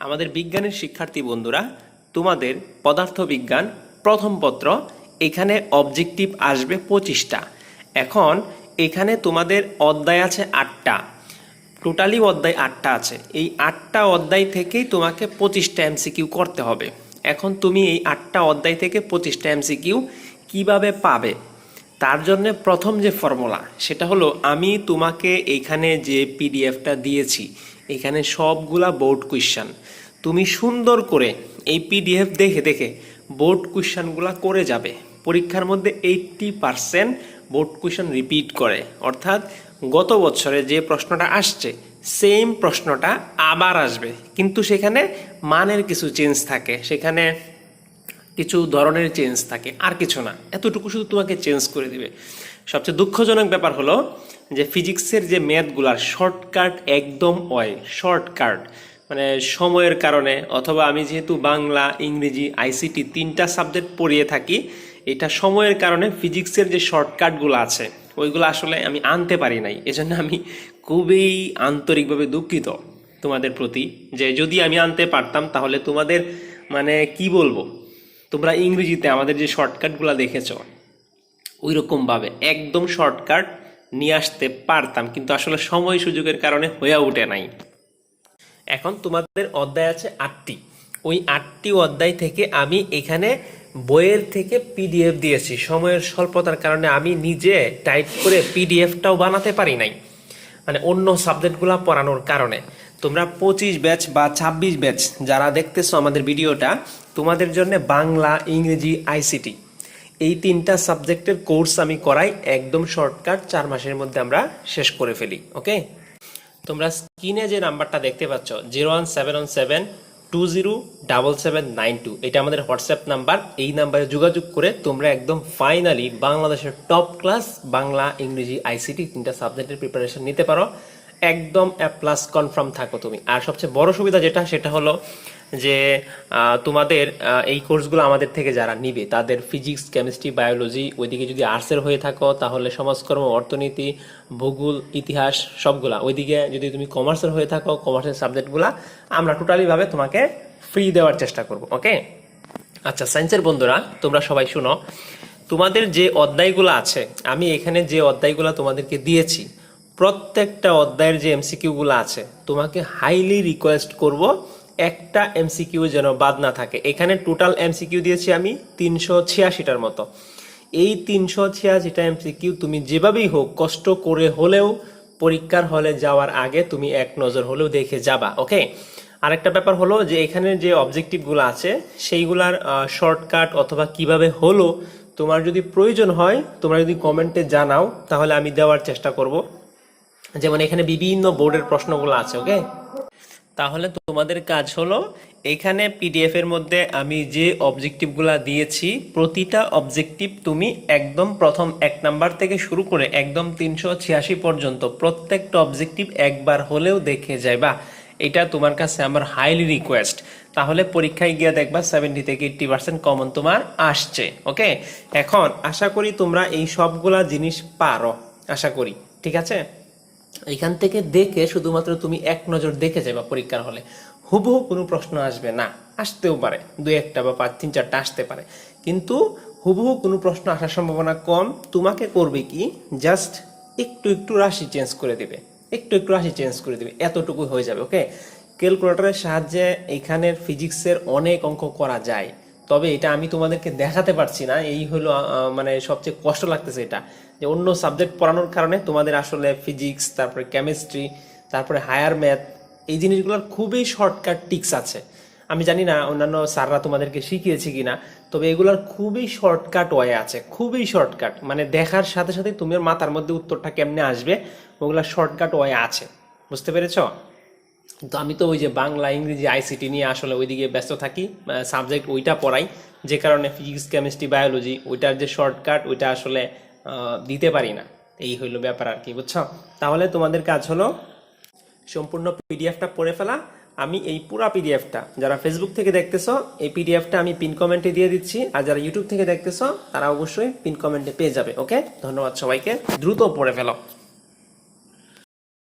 আমাদের বিজ্ঞানের শিক্ষার্থী বন্ধুরা, তোমাদের পদার্থবিজ্ঞান প্রথম পত্র, এখানে অবজেক্টিভ আসবে পঁচিশটা। এখন এখানে তোমাদের অধ্যায় আছে আটটা। টোটালি অধ্যায় আটটা আছে। এই আটটা অধ্যায় থেকেই তোমাকে পঁচিশটা এমসিকিউ করতে হবে। এখন তুমি এই আটটা অধ্যায় থেকে পঁচিশটা এমসিকিউ কীভাবে পাবে? তার জন্য প্রথম যে ফর্মুলা, সেটা হলো, আমি তোমাকে এখানে যে পিডিএফটা দিয়েছি, এখানে সবগুলা বোর্ড কোয়েশ্চান তুমি সুন্দর করে এই পিডিএফ দেখে দেখে বোর্ড কোয়েশ্চানগুলা করে যাবে। পরীক্ষার মধ্যে eighty percent board question repeat করে। অর্থাৎ গত বছরে যে প্রশ্নটা আসছে সেম প্রশ্নটা আবার আসবে। কিন্তু সেখানে মানের কিছু চেঞ্জ থাকে। সেখানে কিছু ধরনের চেঞ্জ থাকে, আর কিছু না। এতটুকু শুধু তোমাকে চেঞ্জ করে দিবে। সবচেয়ে দুঃখজনক ব্যাপার হলো যে ফিজিক্সের যে ম্যাথগুলার শর্টকাট একদম হয় শর্টকাট মানে সময়ের কারণে, অথবা আমি যেহেতু বাংলা, ইংরেজি আইসিটি তিনটা সাবজেক্ট পড়িয়ে থাকি, এটা সময়ের কারণে ফিজিক্সের যে শর্টকাটগুলো আছে, ওইগুলো আসলে আমি আনতে পারি নাই। এজন্য আমি খুবই আন্তরিকভাবে দুঃখিত তোমাদের প্রতি যে যদি আমি আনতে পারতাম, তাহলে তোমাদের মানে কি বলব? তোমরা ইংরেজিতে আমাদের যে শর্টকাটগুলো দেখেছ ওই রকমভাবে একদম শর্টকাট নিয়ে আসতে পারতাম, কিন্তু আসলে সময় সুযোগের কারণে হয়ে ওঠে নাই। এখন তোমাদের অধ্যায় আছে আটটি। ওই আটটি অধ্যায় থেকে আমি এখানে বইয়ের থেকে পিডিএফ দিয়েছি। সময়ের স্বল্পতার কারণে আমি নিজে টাইপ করে পিডিএফটাও বানাতে পারি নাই মানে অন্য সাবজেক্টগুলো পড়ানোর কারণে। তোমরা পঁচিশ ব্যাচ বা ছাব্বিশ ব্যাচ যারা দেখতেছো আমাদের ভিডিওটা, তোমাদের জন্য বাংলা, ইংরেজি আইসিটি এই তিনটা সাবজেক্টের কোর্স আমি করাই, একদম শর্টকাট, চার মাসের মধ্যে আমরা শেষ করে ফেলি, ওকে? তোমরা স্ক্রিনে যে নাম্বারটা দেখতে পাচ্ছ, zero one seven one seven two zero double seven nine two, এটা আমাদের হোয়াটসঅ্যাপ নাম্বার। এই নাম্বারে যোগাযোগ করে তোমরা একদম ফাইনালি বাংলাদেশের টপ ক্লাস বাংলা, ইংরেজি আইসিটি তিনটা সাবজেক্টের প্রিপারেশন নিতে পারো। একদম প্লাস কনফার্ম থাকো তুমি। আর সবচেয়ে বড় সুবিধা যেটা, সেটা হলো যে তোমাদের এই কোর্সগুলো আমাদের থেকে যারা নিবে, তাদের ফিজিক্স কেমিস্ট্রি বায়োলজি ওইদিকে যদি আর্টসের হয়ে থাকো, তাহলে সমাজকর্ম, অর্থনীতি, ভূগোল, ইতিহাস, সবগুলা। ওইদিকে যদি তুমি কমার্সের হয়ে থাকো কমার্সের সাবজেক্টগুলা আমরা টোটালিভাবে তোমাকে ফ্রি দেওয়ার চেষ্টা করব ওকে আচ্ছা সায়েন্সের বন্ধুরা, তোমরা সবাই শুনো। তোমাদের যে অধ্যায়গুলো আছে, আমি এখানে যে অধ্যায়গুলো তোমাদেরকে দিয়েছি প্রত্যেকটা অধ্যায়ের যে এমসিকিউগুলো আছে, তোমাকে হাইলি রিকোয়েস্ট করব একটা এমসিকিউ যেন বাদ না থাকে। এখানে টোটাল এমসিকিউ দিয়েছি আমি তিনশো ছিয়াশিটার মতো। এই তিনশো ছিয়াশিটা এমসিকিউ তুমি যেভাবেই হোক, কষ্ট করে হলেও, পরীক্ষার হলে যাওয়ার আগে তুমি এক নজর হলেও দেখে যাবা ওকে আরেকটা ব্যাপার হলো যে এখানে যে অবজেক্টিভগুলো আছে, সেইগুলার শর্টকাট অথবা কীভাবে হলো, তোমার যদি প্রয়োজন হয়, তোমরা যদি কমেন্টে জানাও, তাহলে আমি দেওয়ার চেষ্টা করব। যেমন এখানে বিভিন্ন বোর্ডের প্রশ্নগুলো আছে ওকে তাহলে তোমাদের কাজ হলো, এখানে পিডিএফ এর মধ্যে আমি যে অবজেক্টিভগুলো দিয়েছি, প্রতিটা অবজেক্টিভ তুমি একদম প্রথম এক নাম্বার থেকে শুরু করে একদম তিনশো ছিয়াশি পর্যন্ত প্রত্যেকটা অবজেক্টিভ একবার হলেও দেখে যাইবা। এটা তোমার কাছে আমার হাইলি রিকোয়েস্ট তাহলে পরীক্ষায় গিয়ে দেখবা সেভেন্টি থেকে এইটটি পার্সেন্ট কমন তোমার আসছে ওকে এখন আশা করি তোমরা এই সবগুলা জিনিস পারো, আশা করি, ঠিক আছে? এখান থেকে দেখে শুধুমাত্র তুমি এক নজর দেখে যাবা পরীক্ষার হলে। হুবহু কোনো প্রশ্ন আসবে না। আসতেও পারে। দুই একটা বা পাঁচ, তিন, চারটা আসতে পারে। কিন্তু হুবহু কোনো প্রশ্ন আসার সম্ভাবনা কম। তোমাকে করবে কি? জাস্ট একটু একটু রাশি চেঞ্জ করে দেবে। একটু একটু রাশি চেঞ্জ করে দেবে। এতটুকু হয়ে যাবে, ওকে? ক্যালকুলেটরের সাহায্যে এখানের ফিজিক্সের অনেক অঙ্ক করা যায়। তবে এটা আমি তোমাদেরকে দেখাতে পারছি না। এই হলো মানে সবচেয়ে কষ্ট লাগতেছে এটা। যে অন্য সাবজেক্ট পড়ানোর কারণে তোমাদের আসলে ফিজিক্স তারপরে কেমিস্ট্রি তারপরে হায়ার ম্যাথ এই জিনিসগুলোর খুবই শর্টকাট টিক্স আছে। আমি জানি না অন্যান্য স্যাররা তোমাদেরকে শিখিয়েছে কিনা, তবে এগুলোর খুবই শর্টকাট ওয়ে আছে, খুবই শর্টকাট মানে দেখার সাথে সাথে তোমার মাথার মধ্যে উত্তরটা কেমনে আসবে ওগুলা শর্টকাট ওয়ে আছে। বুঝতে পেরেছ? তো আমি তো ওই যে বাংলা, ইংরেজি আইসিটি নিয়ে আসলে ওইদিকে ব্যস্ত থাকি সাবজেক্ট ওইটা পড়াই, যে কারণে ফিজিক্স কেমিস্ট্রি বায়োলজি ওইটার যে শর্টকাট ওইটা আসলে দিতে পারি না। এই হইল ব্যাপার আর কি, বুঝছ? তাহলে তোমাদের কাজ হলো, সম্পূর্ণ পিডিএফটা পড়ে ফেলা। আমি এই পুরা পিডিএফটা যারা ফেসবুক থেকে দেখতেছো, এই পিডিএফটা আমি পিন কমেন্টে দিয়ে দিচ্ছি, আর যারা ইউটিউব থেকে দেখতেছো, তারা অবশ্যই পিন কমেন্টে পেয়ে যাবে ওকে ধন্যবাদ সবাইকে, দ্রুত পড়ে ফেলো।